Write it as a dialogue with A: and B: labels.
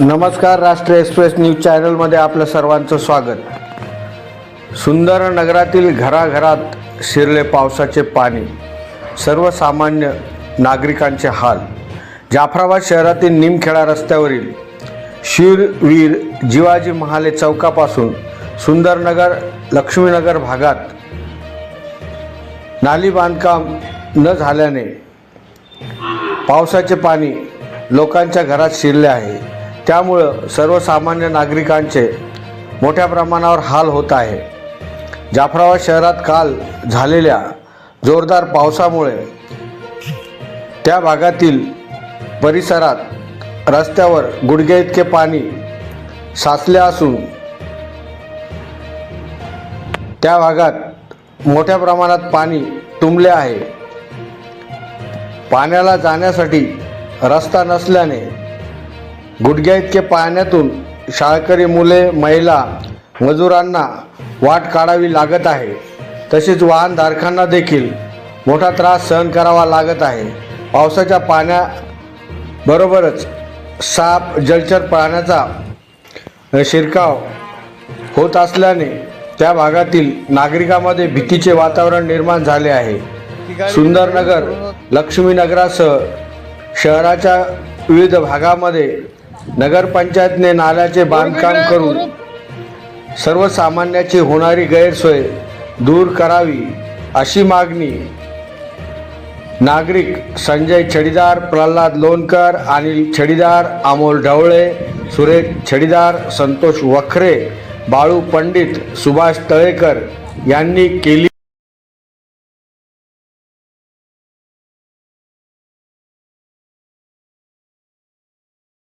A: नमस्कार राष्ट्रीय express news चॅनलमध्ये आपलं सर्वांचं स्वागत. सुंदर नगरातील घराघरात शिरले पावसाचे पाणी सर्वसामान्य नागरिकांचे हाल. जाफराबाद शहरातील निमखेडा रस्त्यावरील शिरवीर जिवाजी महाले चौकापासून सुंदरनगर लक्ष्मीनगर भागात नाली बांधकाम न झाल्याने पावसाचे पाणी लोकांच्या घरात शिरले आहे. त्यामुळं सर्वसामान्य नागरिकांचे मोठ्या प्रमाणावर हाल होत आहे. जाफराबाद शहरात काल झालेल्या जोरदार पावसामुळे त्या भागातील परिसरात रस्त्यावर गुडघे इतके पाणी साचले असून त्या भागात मोठ्या प्रमाणात पाणी तुंबले आहे. पाण्याला जाण्यासाठी रस्ता नसल्याने गुडघ्या इतके पाण्यातून शाळकरी मुले महिला मजुरांना वाट काढावी लागत आहे. तसेच वाहनधारकांना देखील मोठा त्रास सहन करावा लागत आहे. पावसाच्या पाण्याबरोबरच साप जलचर प्राण्याचा शिरकाव होत असल्याने त्या भागातील नागरिकांमध्ये भीतीचे वातावरण निर्माण झाले आहे. सुंदरनगर लक्ष्मीनगरासह शहराच्या विविध भागामध्ये नगरपंचायतने नाल्याचे बांधकाम करून सर्वसामान्याची होणारी गैरसोय दूर करावी अशी मागणी. नागरिक संजय छडीदार प्रल्हाद लोणकर अनिल छडीदार अमोल ढवळे सुरेश छडीदार संतोष वखरे बाळू पंडित सुभाष तळेकर यांनी केली